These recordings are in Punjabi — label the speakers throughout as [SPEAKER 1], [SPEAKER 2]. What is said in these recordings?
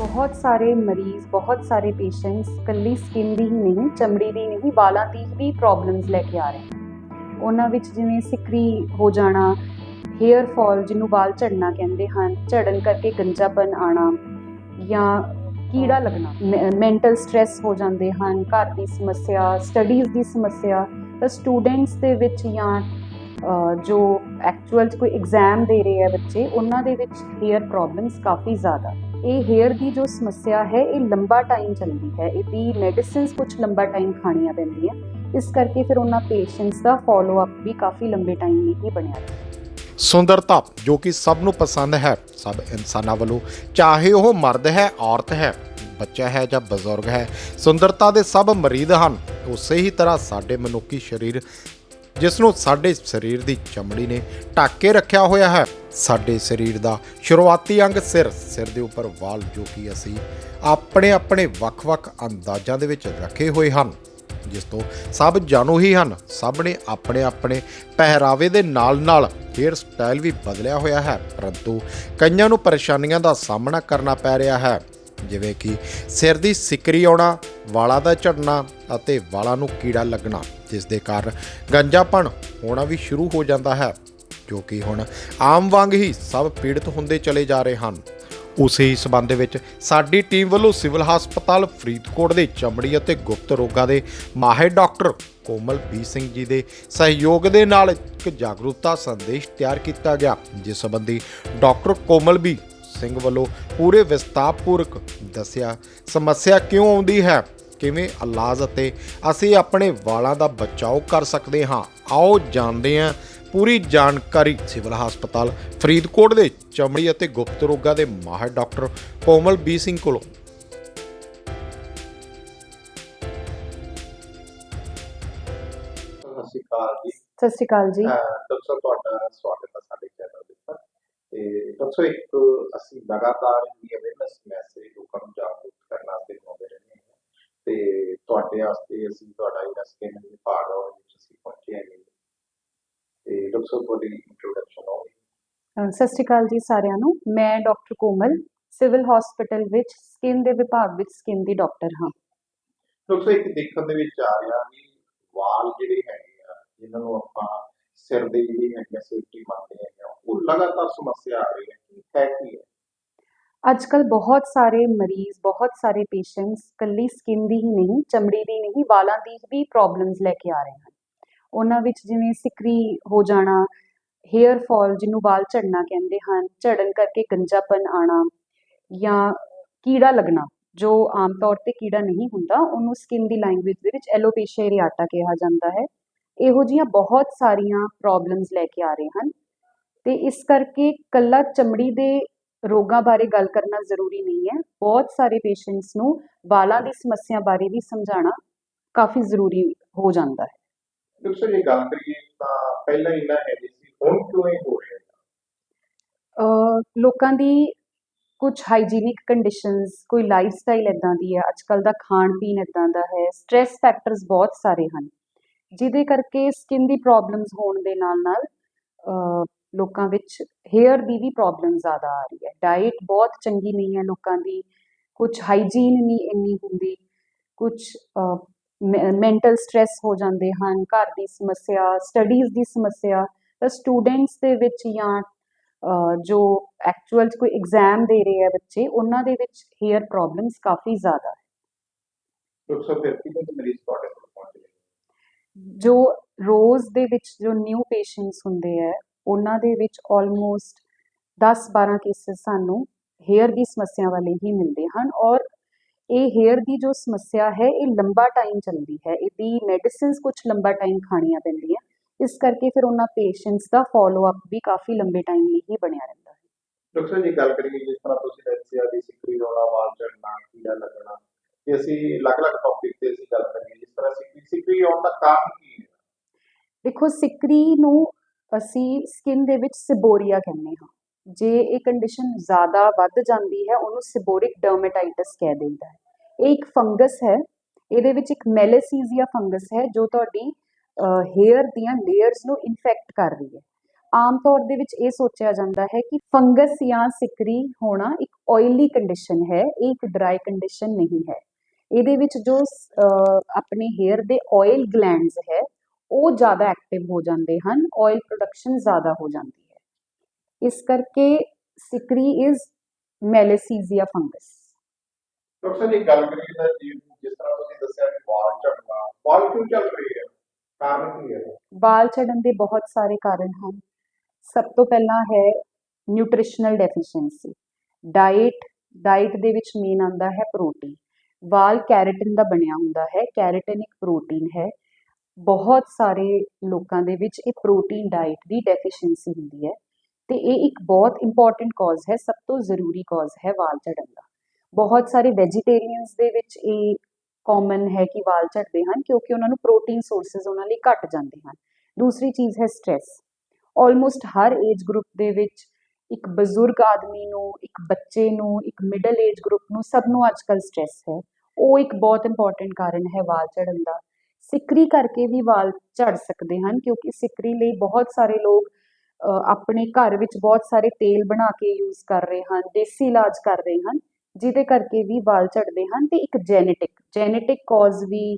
[SPEAKER 1] ਬਹੁਤ ਸਾਰੇ ਮਰੀਜ਼, ਬਹੁਤ ਸਾਰੇ ਪੇਸ਼ੈਂਟਸ ਕੱਲੀ ਸਕਿਨ ਦੀ ਹੀ ਨਹੀਂ, ਚਮੜੀ ਦੀ ਨਹੀਂ, ਵਾਲਾਂ ਦੀ ਵੀ ਪ੍ਰੋਬਲਮਸ ਲੈ ਕੇ ਆ ਰਹੇ ਉਹਨਾਂ ਵਿੱਚ ਜਿਵੇਂ ਸਿਕਰੀ ਹੋ ਜਾਣਾ ਹੇਅਰ ਫਾਲ ਜਿਹਨੂੰ ਵਾਲ ਝੜਨਾ ਕਹਿੰਦੇ ਹਨ, ਝੜਨ ਕਰਕੇ ਗੰਜਾਪਨ ਆਣਾ ਜਾਂ ਕੀੜਾ ਲੱਗਣਾ ਮੈਂਟਲ ਸਟ੍ਰੈਸ ਹੋ ਜਾਂਦੇ ਹਨ, ਘਰ ਦੀ ਸਮੱਸਿਆ ਸਟੱਡੀਜ਼ ਦੀ ਸਮੱਸਿਆ, ਤਾਂ ਸਟੂਡੈਂਟਸ ਦੇ ਵਿੱਚ ਜਾਂ ਜੋ ਐਕਚੁਅਲ 'ਚ ਕੋਈ ਐਗਜ਼ਾਮ ਦੇ ਰਹੇ ਆ ਬੱਚੇ, ਉਹਨਾਂ ਦੇ ਵਿੱਚ ਹੇਅਰ ਪ੍ਰੋਬਲਮਸ ਕਾਫੀ ਜ਼ਿਆਦਾ। ਇਹ ਹੇਅਰ ਦੀ ਜੋ ਸਮੱਸਿਆ ਹੈ, ਇਹ ਲੰਬਾ ਟਾਈਮ ਚੱਲਦੀ ਹੈ। ਇਹਦੀ ਮੈਡੀਸਿਨਸ ਕੁਝ ਲੰਬਾ ਟਾਈਮ ਖਾਣੀਆਂ ਪੈਂਦੀਆਂ। ਇਸ ਕਰਕੇ ਫਿਰ ਉਹਨਾਂ ਪੇਸ਼ੈਂਟਸ ਦਾ ਫਾਲੋ ਅਪ ਵੀ ਕਾਫੀ ਲੰਬੇ ਟਾਈਮ ਲਈ ਬਣਿਆ ਰਹਿੰਦਾ।
[SPEAKER 2] ਸੁੰਦਰਤਾ ਜੋ ਕਿ ਸਭ ਨੂੰ ਪਸੰਦ ਹੈ। ਸਭ ਇਨਸਾਨਾਂ ਵੱਲੋਂ, ਚਾਹੇ ਉਹ ਮਰਦ ਹੈ, ਔਰਤ ਹੈ, ਬੱਚਾ ਹੈ ਜਾਂ ਬਜ਼ੁਰਗ ਹੈ, ਸੁੰਦਰਤਾ ਦੇ ਸਭ ਮਰੀਦ ਹਨ। ਉਸੇ ਹੀ ਤਰ੍ਹਾਂ ਸਾਡੇ ਮਨੁੱਖੀ ਸਰੀਰ ਜਿਸ ਨੂੰ ਸਾਡੇ ਸਰੀਰ ਦੀ ਚਮੜੀ ਨੇ ਢੱਕ ਕੇ ਰੱਖਿਆ ਹੋਇਆ ਹੈ। ਸਾਡੇ ਸਰੀਰ ਦਾ ਸ਼ੁਰੂਆਤੀ ਅੰਗ ਸਿਰ ਸਿਰ ਦੇ ਉੱਪਰ ਵਾਲ ਜੋ ਕਿ ਅਸੀਂ ਆਪਣੇ ਆਪਣੇ ਵੱਖ-ਵੱਖ ਅੰਦਾਜ਼ਾਂ ਦੇ ਵਿੱਚ ਰੱਖੇ ਹੋਏ ਹਨ, ਜਿਸ ਤੋਂ ਸਭ ਜਾਣੂ ਹੀ ਹਨ। ਸਭ ਨੇ ਆਪਣੇ ਆਪਣੇ ਪਹਿਰਾਵੇ ਦੇ ਨਾਲ-ਨਾਲ ਹੇਅਰ ਸਟਾਈਲ ਵੀ ਬਦਲਿਆ ਹੋਇਆ ਹੈ, ਪਰੰਤੂ ਕਈਆਂ ਨੂੰ ਪਰੇਸ਼ਾਨੀਆਂ ਦਾ ਸਾਹਮਣਾ ਕਰਨਾ ਪੈ ਰਿਹਾ ਹੈ। ਜਿਵੇਂ ਕਿ ਸਿਰ ਦੀ ਸਿਕਰੀ ਆਉਣਾ, ਵਾਲਾਂ ਦਾ ਝੜਨਾ ਅਤੇ ਵਾਲਾਂ ਨੂੰ ਕੀੜਾ ਲੱਗਣਾ, ਜਿਸ ਦੇ ਕਾਰਨ ਗੰਜਾਪਣ ਹੋਣਾ ਵੀ ਸ਼ੁਰੂ ਹੋ ਜਾਂਦਾ ਹੈ, ਜੋ ਕਿ ਹੁਣ ਆਮ ਵਾਂਗ ਹੀ ਸਭ ਪੀੜਤ ਹੁੰਦੇ ਚਲੇ ਜਾ ਰਹੇ ਹਨ। ਉਸੇ ਹੀ ਸਬੰਧ ਵਿੱਚ ਸਾਡੀ ਟੀਮ ਵੱਲੋਂ ਸਿਵਲ ਹਸਪਤਾਲ ਫਰੀਦਕੋਟ ਦੇ ਚਮੜੀ ਅਤੇ ਗੁਪਤ ਰੋਗਾਂ ਦੇ ਮਾਹਿਰ ਡਾਕਟਰ ਕੋਮਲ ਬੀ ਸਿੰਘ ਜੀ ਦੇ ਸਹਿਯੋਗ ਦੇ ਨਾਲ ਇੱਕ ਜਾਗਰੂਕਤਾ ਸੰਦੇਸ਼ ਤਿਆਰ ਕੀਤਾ ਗਿਆ, ਜਿਸ ਸੰਬੰਧੀ ਡਾਕਟਰ ਕੋਮਲ ਵੀ ਸਿੰਘ ਵੱਲੋਂ ਪੂਰੇ ਵਿਸਤਾਰਪੂਰਕ ਦੱਸਿਆ ਸਮੱਸਿਆ ਕਿਉਂ ਆਉਂਦੀ ਹੈ? ਕਿਵੇਂ ਇਲਾਜ ਅਤੇ ਅਸੀਂ ਆਪਣੇ ਵਾਲਾਂ ਦਾ ਬਚਾਓ ਕਰ ਸਕਦੇ ਹਾਂ? ਆਓ ਜਾਣਦੇ ਹਾਂ। ਪੂਰੀ ਜਾਣਕਾਰੀ ਸਿਵਲ ਹਸਪਤਾਲ ਫਰੀਦਕੋਟ ਦੇ ਚਮੜੀ ਅਤੇ ਗੁਪਤ ਰੋਗਾਂ ਦੇ ਮਾਹਿਰ ਡਾਕਟਰ ਕੋਮਲ ਬੀ ਸਿੰਘ ਕੋਲੋਂ।
[SPEAKER 3] ਸਤਿ ਸ਼੍ਰੀ ਅਕਾਲ ਜੀ।
[SPEAKER 1] ਸਤਿ ਸ਼੍ਰੀ ਅਕਾਲ ਜੀ।
[SPEAKER 3] ਡਾਕਟਰ ਤੁਹਾਡਾ ਸਵਾਗਤ ਹੈ ਸਾਡੇ ਚੈਨਲ ਦੇ ਉੱਪਰ ਤੇ ਸਾਹਿਬ ਇੱਕ ਅਸੀਂ ਲਗਾਤਾਰ ਹੀ ਅਵੇਅਰਨੈਸ ਮੈਸੇਜ ਲੋਕਾਂ ਨੂੰ ਜਾਗਰੂਕ ਕਰਨ ਵਾਸਤੇ ਪਾਉਂਦੇ ਰਹਿੰਦੇ ਹਾਂ। ਤੇ ਤੁਹਾਡੇ ਵਾਸਤੇ ਅਸੀਂ ਤੁਹਾਡਾ ਜਿਹੜਾ ਸਕਿਨ ਵਿਭਾਗ ਆ ਉਹਦੇ ਵਿੱਚ ਅਸੀਂ ਪਹੁੰਚੇ ਹਾਂ ਜੀ। ਤੇ ਡਾਕਟਰ ਤੁਹਾਡੀ ਇੰਟਰੋਡਕਸ਼ਨ ਹੋਵੇ
[SPEAKER 1] ਸਤਿ ਸ਼੍ਰੀ ਅਕਾਲ ਜੀ ਸਾਰਿਆਂ ਨੂੰ। ਮੈਂ ਡਾਕਟਰ ਕੋਮਲ ਸਿਵਲ ਹਸਪੀਟਲ ਵਿੱਚ ਸਕਿਨ ਦੇ ਵਿਭਾਗ ਵਿੱਚ ਸਕਿਨ ਦੀ ਡਾਕਟਰ ਹਾਂ।
[SPEAKER 3] ਡਾਕਟਰ ਇੱਕ ਦੇਖਣ ਦੇ ਵਿੱਚ ਆ ਰਿਹਾ ਵੀ ਵਾਲ ਜਿਹੜੇ ਹੈਗੇ ਆ ਜਿਨ੍ਹਾਂ ਨੂੰ ਆਪਾਂ ਸਿਰ ਦੇ ਜਿਹੜੀ ਹੈਗੀ ਸੇਫਟੀ ਮੰਨਦੇ ਆ ਉਹ ਲਗਾਤਾਰ ਸਮੱਸਿਆ ਆ ਰਹੀ ਹੈ ਕੀ ਹੈ ਕੀ ਹੈ?
[SPEAKER 1] ਅੱਜ ਕੱਲ ਬਹੁਤ ਸਾਰੇ ਮਰੀਜ਼, ਬਹੁਤ ਸਾਰੇ ਪੇਸ਼ੈਂਟਸ ਕੱਲੀ ਸਕਿਨ ਦੀ ਹੀ ਨਹੀਂ, ਚਮੜੀ ਦੀ ਨਹੀਂ, ਵਾਲਾਂ ਦੀ ਵੀ ਪ੍ਰੋਬਲਮਸ ਲੈ ਕੇ ਆ ਰਹੇ ਹਨ। ਉਹਨਾਂ ਵਿੱਚ ਜਿਵੇਂ ਸਿਕਰੀ ਹੋ ਜਾਣਾ ਹੇਅਰ ਫਾਲ ਜਿਹਨੂੰ ਵਾਲ ਝੜਨਾ ਕਹਿੰਦੇ ਹਨ, ਝੜਨ ਕਰਕੇ ਗੰਜਾਪਨ ਆਣਾ ਜਾਂ ਕੀੜਾ ਲੱਗਣਾ, ਜੋ ਆਮ ਤੌਰ ਤੇ ਕੀੜਾ ਨਹੀਂ ਹੁੰਦਾ, ਉਹਨੂੰ ਸਕਿਨ ਦੀ ਲੈਂਗੁਏਜ ਦੇ ਵਿੱਚ ਐਲੋਪੇਸ਼ੀਆ ਏਰੀਆਟਾ ਕਿਹਾ ਜਾਂਦਾ ਹੈ। ਇਹੋ ਜਿਹੀਆਂ ਬਹੁਤ ਸਾਰੀਆਂ ਪ੍ਰੋਬਲਮਸ ਲੈ ਕੇ ਆ ਰਹੇ ਹਨ। ਤੇ ਇਸ ਕਰਕੇ ਕੱਲਾ ਚਮੜੀ ਦੇ ਰੋਗਾਂ ਬਾਰੇ ਗੱਲ ਕਰਨਾ ਜ਼ਰੂਰੀ ਨਹੀਂ ਹੈ। ਬਹੁਤ ਸਾਰੇ ਪੇਸ਼ੈਂਟਸ ਨੂੰ ਵਾਲਾਂ ਦੀ ਸਮੱਸਿਆ ਬਾਰੇ ਵੀ ਸਮਝਾਉਣਾ ਕਾਫੀ ਜ਼ਰੂਰੀ ਹੋ ਜਾਂਦਾ ਹੈ।
[SPEAKER 3] ਡਾਕਟਰ ਜੇ ਗੱਲ ਕਰੀਏ ਤਾਂ ਪਹਿਲਾਂ ਇੰਨਾ ਹੈ ਨਹੀਂ ਸੀ ਹੁਣ ਕਿਉਂ ਇਹ ਹੋ ਰਿਹਾ ਹੈ?
[SPEAKER 1] ਲੋਕਾਂ ਦੀ ਕੁਝ ਹਾਈਜੀਨਿਕ ਕੰਡੀਸ਼ਨਸ ਕੋਈ ਲਾਈਫ ਸਟਾਈਲ ਇਦਾਂ ਦੀ ਹੈ ਅੱਜ ਕੱਲ ਦਾ ਖਾਣ ਪੀਣ ਇਦਾਂ ਦਾ ਹੈ ਸਟ੍ਰੈਸ ਫੈਕਟਰਸ ਬਹੁਤ ਸਾਰੇ ਹਨ। ਜਿਹਦੇ ਕਰਕੇ ਸਕਿਨ ਦੀ ਪ੍ਰੋਬਲਮਸ ਹੋਣ ਦੇ ਨਾਲ ਨਾਲ ਲੋਕਾਂ ਵਿੱਚ ਹੇਅਰ ਦੀ ਵੀ ਪ੍ਰੋਬਲਮ ਜ਼ਿਆਦਾ ਆ ਰਹੀ ਹੈ। ਡਾਈਟ ਬਹੁਤ ਚੰਗੀ ਨਹੀਂ ਹੈ ਲੋਕਾਂ ਦੀ। ਕੁਝ ਹਾਈਜੀਨ ਨਹੀਂ ਇੰਨੀ ਹੁੰਦੀ। ਕੁਝ ਮੈਂਟਲ ਸਟ੍ਰੈਸ ਹੋ ਜਾਂਦੇ ਹਨ ਘਰ ਦੀ ਸਮੱਸਿਆ ਸਟੱਡੀਜ਼ ਦੀ ਸਮੱਸਿਆ। ਤਾਂ ਸਟੂਡੈਂਟਸ ਦੇ ਵਿੱਚ ਜਾਂ ਜੋ ਐਕਚੁਅਲ ਕੋਈ ਐਗਜ਼ਾਮ ਦੇ ਰਹੇ ਆ ਬੱਚੇ ਉਹਨਾਂ ਦੇ ਵਿੱਚ ਹੇਅਰ ਪ੍ਰੋਬਲਮਸ ਕਾਫੀ ਜ਼ਿਆਦਾ ਹੈ।
[SPEAKER 3] ਤੋਂ ਮਰੀਜ਼ ਤੁਹਾਡੇ ਕੋਲ ਪਹੁੰਚਦੇ?
[SPEAKER 1] ਜੋ ਰੋਜ਼ ਦੇ ਵਿੱਚ ਜੋ ਨਿਊ ਪੇਸ਼ੈਂਟਸ ਹੁੰਦੇ ਆ ਉਹਨਾਂ ਦੇ ਵਿੱਚ ਆਲਮੋਸਟ 10-12 ਕੇਸਿਸ ਸਾਨੂੰ ਹੇਅਰ ਦੀ ਸਮੱਸਿਆ ਵਾਲੇ ਹੀ ਮਿਲਦੇ ਹਨ ਔਰ ਇਹ ਹੇਅਰ ਦੀ ਜੋ ਸਮੱਸਿਆ ਹੈ ਇਹ ਲੰਬਾ ਟਾਈਮ ਚੱਲਦੀ ਹੈ। ਇਹਦੀ ਮੈਡੀਸਿਨਸ ਕੁਝ ਲੰਬਾ ਟਾਈਮ ਖਾਣੀਆਂ ਪੈਂਦੀਆਂ। ਇਸ ਕਰਕੇ ਫਿਰ ਉਹਨਾਂ ਪੇਸ਼ੈਂਟਸ ਦਾ ਫਾਲੋ ਅਪ ਵੀ ਕਾਫੀ ਲੰਬੇ ਟਾਈਮ ਲਈ ਹੀ ਬਣਿਆ ਰਹਿੰਦਾ ਹੈ।
[SPEAKER 3] ਡਾਕਟਰ ਜੀ ਗੱਲ ਕਰੀਏ ਜਿਸ ਤਰ੍ਹਾਂ ਤੁਸੀਂ ਦੱਸਿਆ ਵੀ ਸਿੱਕਰੀ ਰੋਣਾ ਵਾਲ ਝੜਨਾ ਕੀੜਾ ਲੱਗਣਾ ਤੇ ਅਸੀਂ ਅਲੱਗ-ਅਲੱਗ ਟੌਪਿਕ ਤੇ ਅਸੀਂ ਗੱਲ ਕਰੀਏ ਜਿਸ ਤਰ੍ਹਾਂ ਸਿੱਕਰੀ ਸਿੱਕਰੀ ਆਉਣ ਦਾ ਕਾਰਨ ਕੀ ਹੈ?
[SPEAKER 1] ਦੇਖੋ ਸਿਕਰੀ ਨੂੰ ਅਸੀਂ ਸਕਿਨ ਦੇ ਵਿੱਚ ਸਿਬੋਰੀਆ ਕਹਿੰਦੇ ਹਾਂ। ਜੇ ਇਹ ਕੰਡੀਸ਼ਨ ਜ਼ਿਆਦਾ ਵੱਧ ਜਾਂਦੀ ਹੈ, ਉਹਨੂੰ ਸਿਬੋਰਿਕ ਡਰਮੇਟਾਈਟਸ ਕਹਿ ਦਿੰਦਾ ਹੈ। ਇਹ ਇੱਕ ਫੰਗਸ ਹੈ। ਇਹਦੇ ਵਿੱਚ ਇੱਕ ਮੈਲੇਸੀਜ਼ੀਆ ਫੰਗਸ ਹੈ, ਜੋ ਤੁਹਾਡੀ ਹੇਅਰ ਦੀਆਂ ਲੇਅਰਸ ਨੂੰ ਇਨਫੈਕਟ ਕਰ ਰਹੀ ਹੈ। ਆਮ ਤੌਰ ਦੇ ਵਿੱਚ ਇਹ ਸੋਚਿਆ ਜਾਂਦਾ ਹੈ ਕਿ ਫੰਗਸ ਜਾਂ ਸਿਕਰੀ ਹੋਣਾ ਇੱਕ ਆਇਲੀ ਕੰਡੀਸ਼ਨ ਹੈ, ਇਹ ਇੱਕ ਡਰਾਈ ਕੰਡੀਸ਼ਨ ਨਹੀਂ ਹੈ। ਇਹਦੇ ਵਿੱਚ ਜੋ ਆਪਣੇ ਹੇਅਰ ਦੇ ਆਇਲ ਗਲੈਂਡਸ ਹੈ ਉਹ ਜ਼ਿਆਦਾ ਐਕਟਿਵ ਹੋ ਜਾਂਦੇ ਹਨ ਆਇਲ ਪ੍ਰੋਡਕਸ਼ਨ ਜ਼ਿਆਦਾ ਹੋ ਜਾਂਦੀ ਹੈ। ਇਸ ਕਰਕੇ ਸਿਕਰੀ ਇਜ਼ ਮੈਲੇਸੀਜ਼ੀਆ ਫੰਗਸ
[SPEAKER 3] ਡਾਕਟਰ ਸਾਹਿਬ ਇਹ ਗੱਲ ਕਰੀਏ ਤਾਂ ਜੀ ਜਿਸ ਤਰ੍ਹਾਂ ਤੁਸੀਂ ਦੱਸਿਆ ਕਿ ਵਾਲ ਝੜਨਾ ਵਾਲ ਕਿਉਂ ਚੱਲ ਰਹੀ ਹੈ ਕਾਰਨ ਕੀ ਹੈ?
[SPEAKER 1] ਵਾਲ ਝੜਨ ਦੇ ਬਹੁਤ ਸਾਰੇ ਕਾਰਨ ਹਨ। ਸਭ ਤੋਂ ਪਹਿਲਾਂ ਹੈ ਨਿਊਟ੍ਰੀਸ਼ਨਲ ਡੈਫੀਸ਼ੀਐਂਸੀ ਡਾਈਟ ਡਾਈਟ ਦੇ ਵਿੱਚ ਮੇਨ ਆਉਂਦਾ ਹੈ ਪ੍ਰੋਟੀਨ ਵਾਲ ਕੈਰਾਟਿਨ ਦਾ ਬਣਿਆ ਹੁੰਦਾ ਹੈ। ਕੈਰਾਟਿਨ ਇੱਕ ਪ੍ਰੋਟੀਨ ਹੈ। ਬਹੁਤ ਸਾਰੇ ਲੋਕਾਂ ਦੇ ਵਿੱਚ ਇਹ ਪ੍ਰੋਟੀਨ ਡਾਈਟ ਦੀ ਡੈਫੀਸ਼ੀਐਂਸੀ ਹੁੰਦੀ ਹੈ ਤੇ ਇਹ ਇੱਕ ਬਹੁਤ ਇੰਪੋਰਟੈਂਟ ਕਾਜ਼ ਹੈ, ਸਭ ਤੋਂ ਜ਼ਰੂਰੀ ਕਾਜ਼ ਹੈ ਵਾਲ ਝੜਨ ਦਾ। ਬਹੁਤ ਸਾਰੇ ਵੈਜੀਟੇਰੀਅਨਸ ਦੇ ਵਿੱਚ ਇਹ ਕਾਮਨ ਹੈ ਕਿ ਵਾਲ ਝੜਦੇ ਹਨ ਕਿਉਂਕਿ ਉਹਨਾਂ ਨੂੰ ਪ੍ਰੋਟੀਨ ਸੋਰਸਸ ਉਹਨਾਂ ਲਈ ਘਟ ਜਾਂਦੇ ਹਨ। ਦੂਸਰੀ ਚੀਜ਼ ਹੈ ਸਟ੍ਰੈਸ ਆਲਮੋਸਟ ਹਰ ਏਜ ਗਰੁੱਪ ਦੇ ਵਿੱਚ ਇੱਕ ਬਜ਼ੁਰਗ ਆਦਮੀ ਨੂੰ, ਇੱਕ ਬੱਚੇ ਨੂੰ, ਇੱਕ ਮਿਡਲ ਏਜ ਗਰੁੱਪ ਨੂੰ ਸਭ ਨੂੰ ਅੱਜਕੱਲ ਸਟ੍ਰੈਸ ਹੈ। ਉਹ ਇੱਕ ਬਹੁਤ ਇੰਪੋਰਟੈਂਟ ਕਾਰਨ ਹੈ ਵਾਲ ਝੜਨ ਦਾ। ਸਿਕਰੀ ਕਰਕੇ ਵੀ ਵਾਲ ਝੜ ਸਕਦੇ ਹਨ ਕਿਉਂਕਿ ਸਿਕਰੀ ਲਈ ਬਹੁਤ ਸਾਰੇ ਲੋਕ ਅ, ਆਪਣੇ ਘਰ ਵਿੱਚ ਬਹੁਤ ਸਾਰੇ ਤੇਲ ਬਣਾ ਕੇ ਯੂਜ਼ ਕਰ ਰਹੇ ਹਨ ਦੇਸੀ ਇਲਾਜ ਕਰ ਰਹੇ ਹਨ ਜਿਹਦੇ ਕਰਕੇ ਵੀ ਵਾਲ ਝੜਦੇ ਹਨ ਤੇ ਇੱਕ ਜੈਨੇਟਿਕ ਜੈਨੇਟਿਕ ਕਾਜ਼ ਵੀ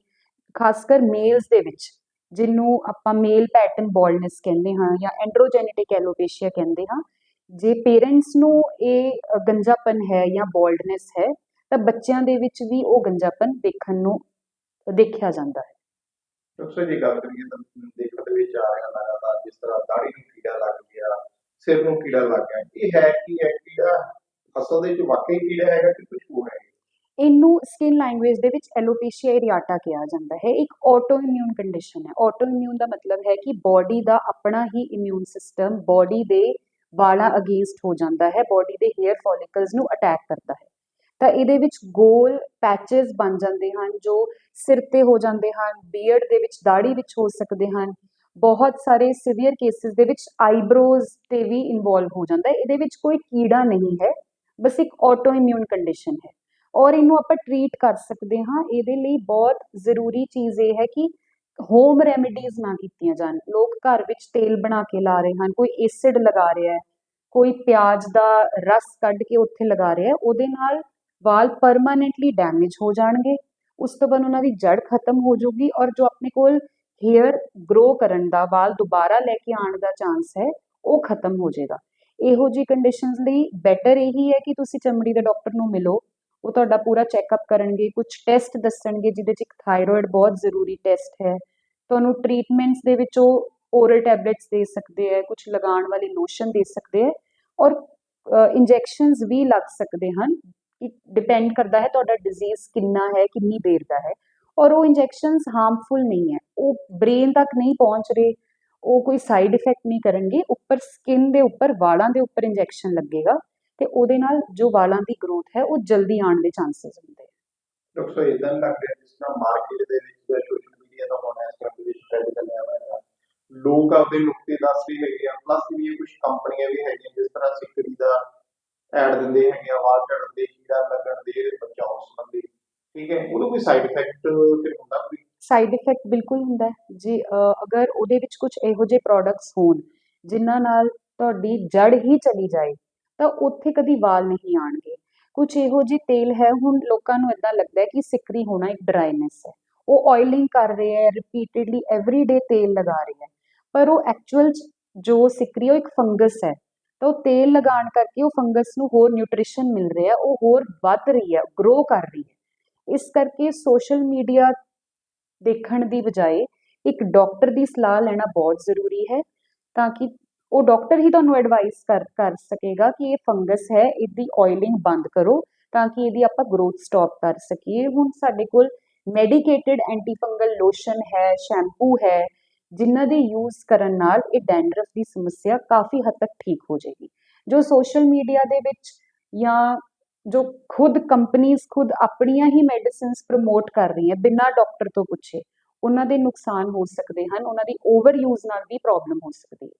[SPEAKER 1] ਖਾਸ ਕਰ ਮੇਲਸ ਦੇ ਵਿੱਚ ਜਿਹਨੂੰ ਆਪਾਂ ਮੇਲ ਪੈਟਰਨ ਬਾਲਡਨੈਸ ਕਹਿੰਦੇ ਹਾਂ ਜਾਂ ਐਂਡਰੋਜੈਨੇਟਿਕ ਐਲੋਪੇਸ਼ੀਆ ਕਹਿੰਦੇ ਹਾਂ ਜੇ ਪੇਰੈਂਟਸ ਨੂੰ ਇਹ ਗੰਜਾਪਨ ਹੈ ਜਾਂ ਬਾਲਡਨੈਸ ਹੈ ਤਾਂ ਬੱਚਿਆਂ ਦੇ ਵਿੱਚ ਵੀ ਉਹ ਗੰਜਾਪਨ ਦੇਖਣ ਨੂੰ ਦੇਖਿਆ ਜਾਂਦਾ ਹੈ।
[SPEAKER 3] ਡਾਕਟਰ ਸਾਹਿਬ ਗੱਲ ਕਰੀਏ ਤਾਂ ਦੇਖਣ ਦੇ ਵਿੱਚ ਆ ਰਿਹਾ ਲਗਾਤਾਰ, ਜਿਸ ਤਰ੍ਹਾਂ ਦਾੜੀ ਨੂੰ ਕੀੜਾ ਲੱਗ ਗਿਆ, ਸਿਰ ਨੂੰ ਕੀੜਾ ਲੱਗ ਗਿਆ। ਇਹ ਹੈ ਕੀ ਹੈ? ਕੀੜਾ ਅਸਲ ਦੇ ਵਿੱਚ ਵਾਕਈ ਕੀੜਾ ਹੈਗਾ ਕਿ ਕੁਝ ਹੋਰ ਹੈ?
[SPEAKER 1] ਇਹਨੂੰ ਸਕਿਨ ਲੈਂਗੁਏਜ ਦੇ ਵਿੱਚ ਐਲੋਪੇਸ਼ੀਆ ਏਰੀਆਟਾ ਕਿਹਾ ਜਾਂਦਾ ਹੈ। ਇੱਕ ਆਟੋ ਇਮਿਊਨ ਕੰਡੀਸ਼ਨ ਹੈ। ਆਟੋ ਇਮਿਊਨ ਦਾ ਮਤਲਬ ਹੈ ਕਿ ਬਾਡੀ ਦਾ ਆਪਣਾ ਹੀ ਇਮਿਊਨ ਸਿਸਟਮ ਬਾਡੀ ਦੇ ਵਾਲਾਂ ਅਗੇਂਸਟ ਹੋ ਜਾਂਦਾ ਹੈ। ਬਾਡੀ ਦੇ ਹੇਅਰ ਫੋਲਿਕਲਸ ਨੂੰ ਅਟੈਕ ਕਰਦਾ ਹੈ। ਤਾਂ ਇਹਦੇ ਵਿੱਚ ਗੋਲ ਪੈਚਸ ਬਣ ਜਾਂਦੇ ਹਨ, ਜੋ ਸਿਰ ਤੇ ਹੋ ਜਾਂਦੇ ਹਨ ਬੀਅਰਡ ਦੇ ਵਿੱਚ ਦਾੜੀ ਵਿੱਚ ਹੋ ਸਕਦੇ ਹਨ। ਬਹੁਤ ਸਾਰੇ ਸਿਵੀਅਰ ਕੇਸਿਸ ਦੇ ਵਿੱਚ ਆਈਬ੍ਰੋਜ਼ ਤੇ ਵੀ ਇਨਵੋਲਵ ਹੋ ਜਾਂਦਾ ਹੈ। ਇਹਦੇ ਵਿੱਚ ਕੋਈ ਕੀੜਾ ਨਹੀਂ ਹੈ, ਬਸ ਇੱਕ ਆਟੋ ਇਮਿਊਨ ਕੰਡੀਸ਼ਨ ਹੈ। ਔਰ ਇਹਨੂੰ ਆਪਾਂ ਟਰੀਟ ਕਰ ਸਕਦੇ ਹਾਂ। ਇਹਦੇ ਲਈ ਬਹੁਤ ਜ਼ਰੂਰੀ ਚੀਜ਼ ਇਹ ਹੈ ਕਿ ਹੋਮ ਰੈਮੇਡੀਜ਼ ਨਾ ਕੀਤੀਆਂ ਜਾਣ। ਲੋਕ ਘਰ ਵਿੱਚ ਤੇਲ ਬਣਾ ਕੇ ਲਾ ਰਹੇ ਹਨ, ਕੋਈ ਐਸਿਡ ਲਗਾ ਰਿਹਾ ਹੈ, ਕੋਈ ਪਿਆਜ਼ ਦਾ ਰਸ ਕੱਢ ਕੇ ਉੱਥੇ ਲਗਾ ਰਿਹਾ ਹੈ। ਉਹਦੇ ਨਾਲ ਵਾਲ ਪਰਮਾਨੈਂਟਲੀ ਡੈਮੇਜ ਹੋ ਜਾਣਗੇ, ਉਸ ਤੋਂ ਬਾਅਦ ਉਹਨਾਂ ਦੀ ਜੜ ਖਤਮ ਹੋ ਜਾਊਗੀ ਔਰ ਜੋ ਆਪਣੇ ਕੋਲ ਹੇਅਰ ਗਰੋ ਕਰਨ ਦਾ ਵਾਲ ਦੁਬਾਰਾ ਲੈ ਕੇ ਆਉਣ ਦਾ ਚਾਂਸ ਹੈ, ਉਹ ਖਤਮ ਹੋ ਜਾਏਗਾ। ਇਹੋ ਜੀ ਕੰਡੀਸ਼ਨਸ ਲਈ ਬੈਟਰ ਇਹੀ ਹੈ ਕਿ ਤੁਸੀਂ ਚਮੜੀ ਦੇ ਡਾਕਟਰ ਨੂੰ ਮਿਲੋ, ਉਹ ਤੁਹਾਡਾ ਪੂਰਾ ਚੈੱਕਅਪ ਕਰਨਗੇ ਕੁਝ ਟੈਸਟ ਦੱਸਣਗੇ ਜਿਹਦੇ 'ਚ ਇੱਕ ਥਾਇਰੋਇਡ ਬਹੁਤ ਜ਼ਰੂਰੀ ਟੈਸਟ ਹੈ। ਤੁਹਾਨੂੰ ਟ੍ਰੀਟਮੈਂਟਸ ਦੇ ਵਿੱਚ ਉਹ ਓਰਲ ਟੈਬਲੇਟਸ ਦੇ ਸਕਦੇ ਹੈ ਕੁਝ ਲਗਾਉਣ ਵਾਲੀ ਲੋਸ਼ਨ ਦੇ ਸਕਦੇ ਹੈ ਔਰ ਇੰਜੈਕਸ਼ਨਸ ਵੀ ਲੱਗ ਸਕਦੇ ਹਨ। ਡਿਪੈਂਡ ਕਰਦਾ ਹੈ ਤੁਹਾਡਾ ਡਿਜ਼ੀਜ਼ ਕਿੰਨਾ ਹੈ, ਕਿੰਨੀ ਦੇਰ ਦਾ ਹੈ। ਔਰ ਉਹ ਇੰਜੈਕਸ਼ਨਸ ਹਾਰਮਫੁਲ ਨਹੀਂ ਹੈ। ਉਹ ਬ੍ਰੇਨ ਤੱਕ ਨਹੀਂ ਪਹੁੰਚ ਰਹੇ, ਉਹ ਕੋਈ ਸਾਈਡ ਇਫੈਕਟ ਨਹੀਂ ਕਰਨਗੇ। ਉੱਪਰ ਸਕਿਨ ਦੇ ਉੱਪਰ ਵਾਲਾਂ ਦੇ ਉੱਪਰ ਇੰਜੈਕਸ਼ਨ ਲੱਗੇਗਾ ਤੇ ਉਹਦੇ ਨਾਲ ਜੋ ਵਾਲਾਂ ਦੀ ਗਰੋਥ ਹੈ, ਉਹ ਜਲਦੀ ਆਉਣ ਦੇ ਚਾਂਸਸ ਹੁੰਦੇ ਆ।
[SPEAKER 3] ਡਾਕਟਰ ਸਾਹਿਬ ਇਦਾਂ ਲੱਗ ਰਿਹਾ ਜਿਸ ਤਰ੍ਹਾਂ ਮਾਰਕੀਟ ਦੇ ਵਿੱਚ ਜਾਂ ਸੋਸ਼ਲ ਮੀਡੀਆ ਦਾ ਹੋਣਾ, ਇਸ ਤਰ੍ਹਾਂ ਦੇ ਵਿੱਚ ਟ੍ਰੈਂਡ ਚੱਲਿਆ ਹੋਇਆ ਹੈ। ਲੋਕ ਆਪਦੇ ਨੁਕਤੇ ਦੱਸ ਰਹੇ ਹੈਗੇ ਆ ਪਲੱਸ ਵੀ ਕੁਝ ਕੰਪਨੀਆਂ ਵੀ ਹੈਗੀਆਂ, ਜਿਸ ਤਰ੍ਹਾਂ ਸਿਕਰੀ ਦਾ ਐਡ ਦਿੰਦੇ ਹੈਗੇ ਆ, ਆਵਾਜ਼ ਚੜਨ ਦੇ ਕੀੜਾ ਲੱਗਣ ਦੇ ਬਚਾਉ ਸੰਬੰਧੀ ਠੀਕ ਹੈ ਉਹਦਾ ਕੋਈ ਸਾਈਡ ਇਫੈਕਟ ਫਿਰ ਹੁੰਦਾ ਕੋਈ?
[SPEAKER 1] ਸਾਈਡ ਇਫੈਕਟ ਬਿਲਕੁਲ ਹੁੰਦਾ ਹੈ। ਜੇ ਅਗਰ ਉਹਦੇ ਵਿੱਚ ਕੁਝ ਇਹੋ ਜਿਹੇ ਪ੍ਰੋਡਕਟਸ ਹੋਣ, ਜਿਨ੍ਹਾਂ ਨਾਲ ਤੁਹਾਡੀ ਜੜ ਹੀ ਚਲੀ ਜਾਏ, ਤਾਂ ਉੱਥੇ ਕਦੀ ਵਾਲ ਨਹੀਂ ਆਣਗੇ। ਕੁਝ ਇਹੋ ਜਿਹੇ ਤੇਲ ਹੈ, ਹੁਣ ਲੋਕਾਂ ਨੂੰ ਇਦਾਂ ਲੱਗਦਾ ਹੈ ਕਿ ਸਿਕਰੀ ਹੋਣਾ ਇੱਕ ਡਰਾਈਨੈਸ ਹੈ। ਉਹ ਆਇਲਿੰਗ ਕਰ ਰਹੇ ਹੈ ਰਿਪੀਟਿਡਲੀ ਐਵਰੀਡੇ ਤੇਲ ਲਗਾ ਰਹੇ ਹੈ। ਪਰ ਉਹ ਐਕਚੁਅਲ ਜੋ ਸਿਕਰੀ ਉਹ ਇੱਕ ਫੰਗਸ ਹੈ। ਤਾਂ ਉਹ ਤੇਲ ਲਗਾਉਣ ਕਰਕੇ ਉਹ ਫੰਗਸ ਨੂੰ ਹੋਰ ਨਿਊਟ੍ਰੀਸ਼ਨ ਮਿਲ ਰਿਹਾ ਉਹ ਹੋਰ ਵੱਧ ਰਹੀ ਹੈ ਗਰੋ ਕਰ ਰਹੀ ਹੈ। ਇਸ ਕਰਕੇ ਸੋਸ਼ਲ ਮੀਡੀਆ ਦੇਖਣ ਦੀ ਬਜਾਏ ਇੱਕ ਡਾਕਟਰ ਦੀ ਸਲਾਹ ਲੈਣਾ ਬਹੁਤ ਜ਼ਰੂਰੀ ਹੈ, ਤਾਂ ਕਿ ਉਹ ਡਾਕਟਰ ਹੀ ਤੁਹਾਨੂੰ ਐਡਵਾਈਸ ਕਰ ਕਰ ਸਕੇਗਾ ਕਿ ਇਹ ਫੰਗਸ ਹੈ, ਇਹਦੀ ਆਇਲਿੰਗ ਬੰਦ ਕਰੋ, ਤਾਂ ਕਿ ਇਹਦੀ ਆਪਾਂ ਗਰੋਥ ਸਟਾਪ ਕਰ ਸਕੀਏ। ਹੁਣ ਸਾਡੇ ਕੋਲ ਮੈਡੀਕੇਟਿਡ ਐਂਟੀ ਫੰਗਲ ਲੋਸ਼ਨ ਹੈ ਸ਼ੈਂਪੂ ਹੈ ਜਿਨ੍ਹਾਂ ਦੇ ਯੂਜ਼ ਕਰਨ ਨਾਲ ਇਹ ਡੈਂਡਰਫ ਦੀ ਸਮੱਸਿਆ ਕਾਫੀ ਹੱਦ ਤੱਕ ਠੀਕ ਹੋ ਜਾਏਗੀ। ਜੋ ਸੋਸ਼ਲ ਮੀਡੀਆ ਦੇ ਵਿੱਚ ਜਾਂ ਜੋ ਖੁਦ ਕੰਪਨੀਆਂ ਖੁਦ ਆਪਣੀਆਂ ਹੀ ਮੈਡੀਸਿਨਸ ਪ੍ਰਮੋਟ ਕਰ ਰਹੀਆਂ ਬਿਨਾਂ ਡਾਕਟਰ ਤੋਂ ਪੁੱਛੇ, ਉਹਨਾਂ ਦੇ ਨੁਕਸਾਨ ਹੋ ਸਕਦੇ ਹਨ, ਉਹਨਾਂ ਦੀ ਓਵਰ ਯੂਜ਼ ਨਾਲ ਵੀ ਪ੍ਰੋਬਲਮ ਹੋ ਸਕਦੀ ਹੈ।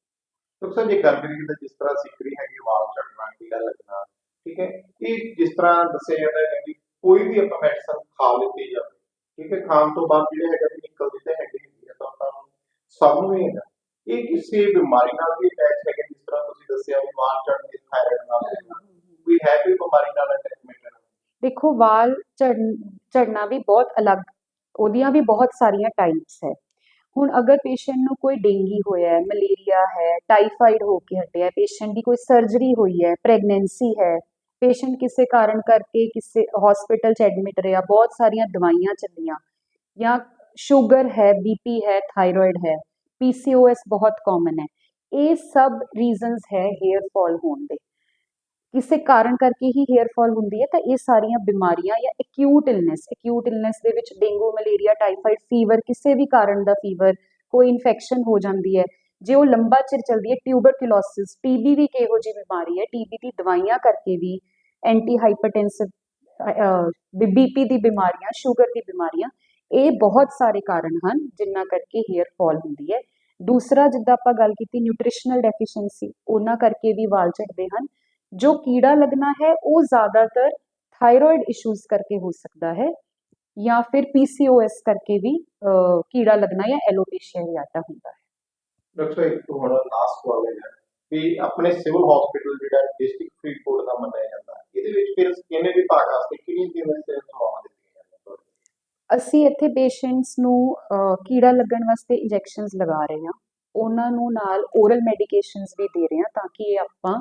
[SPEAKER 3] ਡਾਕਟਰ ਸਾਹਿਬ ਜੇ ਗੱਲ ਕਰੀਏ ਤਾਂ ਜਿਸ ਤਰ੍ਹਾਂ ਸਿਕਰੀ ਹੈਗੀ, ਵਾਲ ਝੜਨਾ ਕੀੜਾ ਲੱਗਣਾ ਠੀਕ ਹੈ, ਇਹ ਜਿਸ ਤਰ੍ਹਾਂ ਦੱਸਿਆ ਜਾਂਦਾ ਹੈ ਕਿ ਕੋਈ ਵੀ ਆਪਾਂ ਮੈਡੀਸਨ ਖਾ ਲੈਂਦੀ ਜਾਵੇ ਠੀਕ ਹੈ, ਖਾਣ ਤੋਂ ਬਾਅਦ ਜਿਹੜੇ ਹੈਗਾ ਵੀ ਨਿਕਲਦੀ ਤਾਂ ਹੈਗੀ ਹੈਗੀ ਆ, ਤਾਂ ਆਪਾਂ ਨੂੰ ਸਭ ਨੂੰ ਹੀ ਹੈਗਾ ਇਹ ਕਿਸੇ ਬਿਮਾਰੀ ਨਾਲ ਵੀ ਅਟੈਚ ਹੈ ਕਿ ਜਿਸ ਤਰ੍ਹਾਂ ਤੁਸੀਂ ਦੱਸਿਆ ਵੀ ਵਾਲ ਝੜਨੇ ਥਾਇਰਾਇਡ ਨਾਲ ਹੈ ਵੀ ਹੈ ਕੋਈ ਬਿਮਾਰੀ ਨਾਲ ਅਟੈਚਮੈਂਟ ਹੈ
[SPEAKER 1] ਦੇਖੋ ਵਾਲ ਝੜਨ ਝੜਨਾ ਵੀ ਬਹੁਤ ਅਲੱਗ ਉਹਦੀਆਂ ਵੀ ਬਹੁਤ ਸਾਰੀਆਂ ਟਾਈਪਸ ਹੈ ਹੁਣ ਅਗਰ ਪੇਸ਼ੈਂਟ ਨੂੰ ਕੋਈ ਡੇਂਗੀ ਹੋਇਆ ਹੈ ਮਲੇਰੀਆ ਹੈ ਟਾਈਫਾਈਡ ਹੋ ਕੇ ਹਟਿਆ ਪੇਸ਼ੈਂਟ ਦੀ ਕੋਈ ਸਰਜਰੀ ਹੋਈ ਹੈ ਪ੍ਰੈਗਨੈਂਸੀ ਹੈ ਪੇਸ਼ੈਂਟ ਕਿਸੇ ਕਾਰਨ ਕਰਕੇ ਕਿਸੇ ਹਸਪੀਟਲ 'ਚ ਐਡਮਿਟ ਰਿਹਾ ਬਹੁਤ ਸਾਰੀਆਂ ਦਵਾਈਆਂ ਚੱਲੀਆਂ ਜਾਂ ਸ਼ੂਗਰ ਹੈ ਬੀਪੀ ਹੈ, ਥਾਇਰੋਇਡ ਹੈ ਪੀਸੀਓਐਸ ਬਹੁਤ ਕਾਮਨ ਹੈ। ਇਹ ਸਭ ਰੀਜ਼ਨਸ ਹੈ ਹੇਅਰ ਫਾਲ ਹੋਣ ਦੇ। ਕਿਸੇ ਕਾਰਨ ਕਰਕੇ ਹੀ ਹੇਅਰ ਫਾਲ ਹੁੰਦੀ ਹੈ ਤਾਂ ਇਹ ਸਾਰੀਆਂ ਬਿਮਾਰੀਆਂ ਜਾਂ ਐਕਿਊਟ ਇਲਨੈਸ ਐਕਿਊਟ ਇਲਨੈਸ ਦੇ ਵਿੱਚ ਡੇਂਗੂ, ਮਲੇਰੀਆ ਟਾਈਫਾਈਡ ਫੀਵਰ ਕਿਸੇ ਵੀ ਕਾਰਨ ਦਾ ਫੀਵਰ ਕੋਈ ਇਨਫੈਕਸ਼ਨ ਹੋ ਜਾਂਦੀ ਹੈ, ਜੇ ਉਹ ਲੰਬਾ ਚਿਰ ਚੱਲਦੀ ਹੈ ਟਿਊਬਰਕਲੋਸਿਸ ਟੀਬੀ ਵੀ ਕਿਹੋ ਇਹੋ ਜਿਹੀ ਬਿਮਾਰੀ ਹੈ ਟੀਬੀ ਦੀ ਦਵਾਈਆਂ ਕਰਕੇ ਵੀ ਐਂਟੀ ਹਾਈਪਰਟੈਂਸਿਵ ਬੀਪੀ ਦੀ ਬਿਮਾਰੀਆਂ, ਸ਼ੂਗਰ ਦੀ ਬਿਮਾਰੀਆਂ ਇਹ ਬਹੁਤ ਸਾਰੇ ਕਾਰਨ ਹਨ ਜਿਨ੍ਹਾਂ ਕਰਕੇ ਹੇਅਰ ਫਾਲ ਹੁੰਦੀ ਹੈ। ਦੂਸਰਾ ਜਿੱਦਾਂ ਆਪਾਂ ਗੱਲ ਕੀਤੀ ਨਿਊਟ੍ਰੀਸ਼ਨਲ ਡੈਫੀਸ਼ੀਐਂਸੀ ਉਹਨਾਂ ਕਰਕੇ ਵੀ ਵਾਲ ਝੜਦੇ ਹਨ। ਜੋ ਕੀੜਾ ਲੱਗਣਾ ਹੈ ਉਹ ਜ਼ਿਆਦਾਤਰ ਥਾਇਰੋਇਡ ਇਸ਼ੂਜ਼ ਕਰਕੇ ਹੋ ਸਕਦਾ ਹੈ ਜਾਂ ਫਿਰ ਪੀਸੀਓਐਸ ਕਰਕੇ ਵੀ ਅਹ, ਕੀੜਾ ਲੱਗਣਾ ਜਾਂ ਐਲੋਪੇਸ਼ੀਆ ਏਰੀਆਟਾ ਹੁੰਦਾ ਹੈ।
[SPEAKER 3] ਡਾਕਟਰ ਸਾਹਿਬ ਇੱਕ ਹੁਣ ਲਾਸਟ ਸਵਾਲ ਹੈ ਵੀ ਆਪਣੇ ਸਿਵਲ ਹਸਪੀਟਲ ਜਿਹੜਾ ਡਿਸਟ੍ਰਿਕਟ ਫਰੀਦਕੋਟ ਦਾ ਮੰਨਿਆ ਜਾਂਦਾ ਹੈ ਇਹਦੇ ਵਿੱਚ ਫਿਰ ਸਕਿਨ ਵਿਭਾਗ ਵਾਸਤੇ ਕਿਹੜੀਆਂ ਕਿਹੜੀਆਂ ਸੇਵਾਵਾਂ ਦਿੱਤੀਆਂ ਜਾਂਦੀਆਂ ਤੁਹਾਡੇ
[SPEAKER 1] ਅਸੀਂ ਇੱਥੇ ਪੇਸ਼ੈਂਟਸ ਨੂੰ ਕੀੜਾ ਲੱਗਣ ਵਾਸਤੇ ਇੰਜੈਕਸ਼ਨਸ ਲਗਾ ਰਹੇ ਹਾਂ। ਉਹਨਾਂ ਨੂੰ ਨਾਲ ਓਰਲ ਮੈਡੀਕੇਸ਼ਨਸ ਵੀ ਦੇ ਰਹੇ ਹਾਂ ਤਾਂ ਕਿ ਇਹ ਆਪਾਂ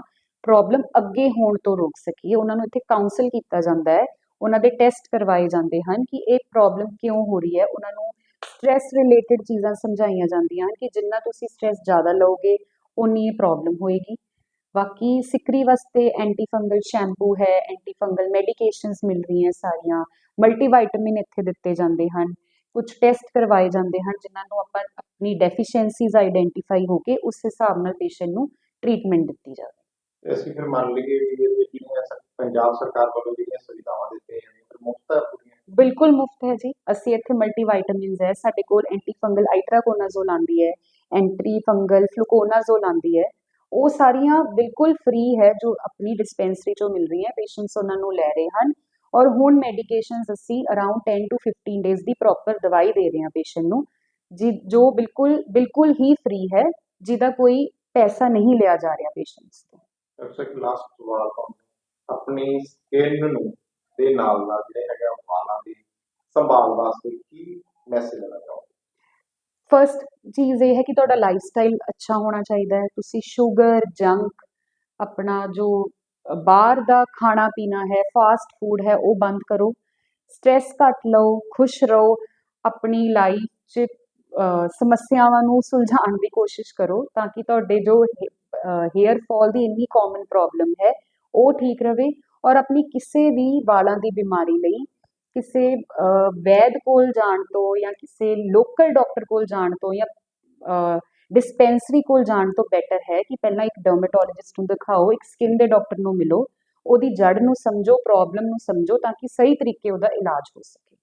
[SPEAKER 1] ਪ੍ਰੋਬਲਮ ਅੱਗੇ ਹੋਣ ਤੋਂ ਰੋਕ ਸਕੀਏ। ਉਹਨਾਂ ਨੂੰ ਇੱਥੇ ਕਾਉਂਸਲ ਕੀਤਾ ਜਾਂਦਾ ਹੈ। ਉਹਨਾਂ ਦੇ ਟੈਸਟ ਕਰਵਾਏ ਜਾਂਦੇ ਹਨ ਕਿ ਇਹ ਪ੍ਰੋਬਲਮ ਕਿਉਂ ਹੋ ਰਹੀ ਹੈ। ਉਹਨਾਂ ਨੂੰ ਸਟ੍ਰੈਸ ਰਿਲੇਟਡ ਚੀਜ਼ਾਂ ਸਮਝਾਈਆਂ ਜਾਂਦੀਆਂ ਹਨ ਕਿ ਜਿੰਨਾ ਤੁਸੀਂ ਸਟ੍ਰੈਸ ਜ਼ਿਆਦਾ ਲਓਗੇ ਉਨੀ ਇਹ ਪ੍ਰੋਬਲਮ ਹੋਏਗੀ। ਬਾਕੀ ਸਿਕਰੀ ਵਾਸਤੇ ਐਂਟੀ ਫੰਗਲ ਸ਼ੈਂਪੂ ਹੈ ਐਂਟੀ ਫੰਗਲ ਮੈਡੀਕੇਸ਼ਨਸ ਮਿਲ ਰਹੀਆਂ ਸਾਰੀਆਂ। ਮਲਟੀਵਿਟਾਮਿਨ ਇੱਥੇ ਦਿੱਤੇ ਜਾਂਦੇ ਹਨ। ਕੁਝ ਟੈਸਟ ਕਰਵਾਏ ਜਾਂਦੇ ਹਨ ਜਿਨ੍ਹਾਂ ਨੂੰ ਆਪਾਂ ਆਪਣੀ ਡੈਫੀਸ਼ੀਐਂਸੀਜ਼ ਆਈਡੈਂਟੀਫਾਈ ਹੋ ਕੇ ਉਸ ਹਿਸਾਬ ਨਾਲ ਪੇਸ਼ੈਂਟ ਨੂੰ ਟ੍ਰੀਟਮੈਂਟ ਦਿੱਤੀ ਜਾਵੇ।
[SPEAKER 3] ਅਸੀਂ ਫਿਰ ਮੰਨ ਲਈਏ ਵੀ ਇਹਦੇ ਵਿੱਚ ਪੰਜਾਬ ਸਰਕਾਰ ਵੱਲੋਂ ਜਿਹੜੀਆਂ ਸੁਵਿਧਾਵਾਂ ਦਿੱਤੀਆਂ ਜਾਂਦੀਆਂ ਫਿਰ ਮੁਫਤ ਹੈ ਪੂਰੀਆਂ
[SPEAKER 1] ਬਿਲਕੁਲ ਮੁਫਤ ਹੈ ਜੀ। ਅਸੀਂ ਇੱਥੇ ਮਲਟੀਵਿਟਾਮਿਨਸ ਹੈ। ਸਾਡੇ ਕੋਲ ਐਂਟੀ ਫੰਗਲ ਆਈਟਰਾਕੋਨਾਜ਼ੋਲ ਆਂਦੀ ਹੈ ਐਂਟੀ ਫੰਗਲ ਫਲੂਕੋਨਾਜ਼ੋਲ ਆਂਦੀ ਹੈ। ਉਹ ਸਾਰੀਆਂ ਬਿਲਕੁਲ ਫ੍ਰੀ ਹੈ ਜੋ ਆਪਣੀ ਡਿਸਪੈਂਸਰੀ ਚੋਂ ਮਿਲ ਰਹੀਆਂ ਪੇਸ਼ੈਂਟਸ ਉਹਨਾਂ ਨੂੰ ਲੈ ਰਹੇ ਹਨ ਔਰ ਹੁਣ ਮੈਡੀਕੇਸ਼ਨਸ ਅਸੀਂ ਅਰਾਊਂਡ 10 ਟੂ 15 ਡੇਜ਼ ਦੀ ਪ੍ਰੋਪਰ ਦਵਾਈ ਦੇ ਰਹੇ ਹਾਂ ਪੇਸ਼ੈਂਟ ਨੂੰ ਜੀ ਜੋ ਬਿਲਕੁਲ ਬਿਲਕੁਲ ਹੀ ਫ੍ਰੀ ਹੈ ਜਿਹਦਾ ਕੋਈ ਪੈਸਾ ਨਹੀਂ ਲਿਆ ਜਾ ਰਿਹਾ ਪੇਸ਼ੈਂਟਸ ਤੋਂ।
[SPEAKER 3] ਡਾਕਟਰ ਸਾਹਿਬ ਲਾਸਟ ਸਵਾਲ ਤੁਹਾਨੂੰ ਆਪਣੀ ਸਕਿਨ ਨੂੰ ਦੇ ਨਾਲ ਨਾਲ ਜਿਹੜੇ ਹੈਗਾ ਵਾਲਾਂ ਦੀ ਸੰਭਾਲ ਵਾਸਤੇ ਕੀ ਮੈਸੇਜ ਦੇਣਾ ਚਾਹੋਗੇ?
[SPEAKER 1] ਫਰਸਟ ਚੀਜ਼ ਇਹ ਹੈ ਕਿ ਤੁਹਾਡਾ ਲਾਈਫ ਸਟਾਈਲ ਅੱਛਾ ਹੋਣਾ ਚਾਹੀਦਾ ਹੈ। ਤੁਸੀਂ ਸ਼ੂਗਰ ਜੰਕ ਆਪਣਾ ਜੋ ਬਾਹਰ ਦਾ ਖਾਣਾ ਪੀਣਾ ਹੈ ਫਾਸਟ ਫੂਡ ਹੈ ਉਹ ਬੰਦ ਕਰੋ। ਸਟ੍ਰੈਸ ਘੱਟ ਲਓ ਖੁਸ਼ ਰਹੋ ਆਪਣੀ ਲਾਈਫ 'ਚ ਅਹ, ਸਮੱਸਿਆਵਾਂ ਨੂੰ ਸੁਲਝਾਉਣ ਦੀ ਕੋਸ਼ਿਸ਼ ਕਰੋ ਤਾਂ ਕਿ ਤੁਹਾਡੇ ਜੋ ਹੇਅਰ ਫਾਲ ਦੀ ਇੰਨੀ ਕਾਮਨ ਪ੍ਰੋਬਲਮ ਹੈ ਉਹ ਠੀਕ ਰਵੇ ਔਰ ਆਪਣੀ ਕਿਸੇ ਵੀ ਵਾਲਾਂ ਦੀ ਬਿਮਾਰੀ ਲਈ ਕਿਸੇ ਅਹ, ਵੈਦ ਕੋਲ ਜਾਣ ਤੋਂ ਜਾਂ ਕਿਸੇ ਲੋਕਲ ਡਾਕਟਰ ਕੋਲ ਜਾਣ ਤੋਂ ਜਾਂ ਡਿਸਪੈਂਸਰੀ ਕੋਲ ਜਾਣ ਤੋਂ ਬੈਟਰ ਹੈ ਕਿ ਪਹਿਲਾਂ ਇੱਕ ਡਰਮੇਟੋਲੋਜਿਸਟ ਨੂੰ ਦਿਖਾਓ, ਇੱਕ ਸਕਿਨ ਦੇ ਡਾਕਟਰ ਨੂੰ ਮਿਲੋ, ਉਹਦੀ ਜੜ ਨੂੰ ਸਮਝੋ ਪ੍ਰੋਬਲਮ ਨੂੰ ਸਮਝੋ ਤਾਂ ਕਿ ਸਹੀ ਤਰੀਕੇ ਉਹਦਾ ਇਲਾਜ ਹੋ ਸਕੇ।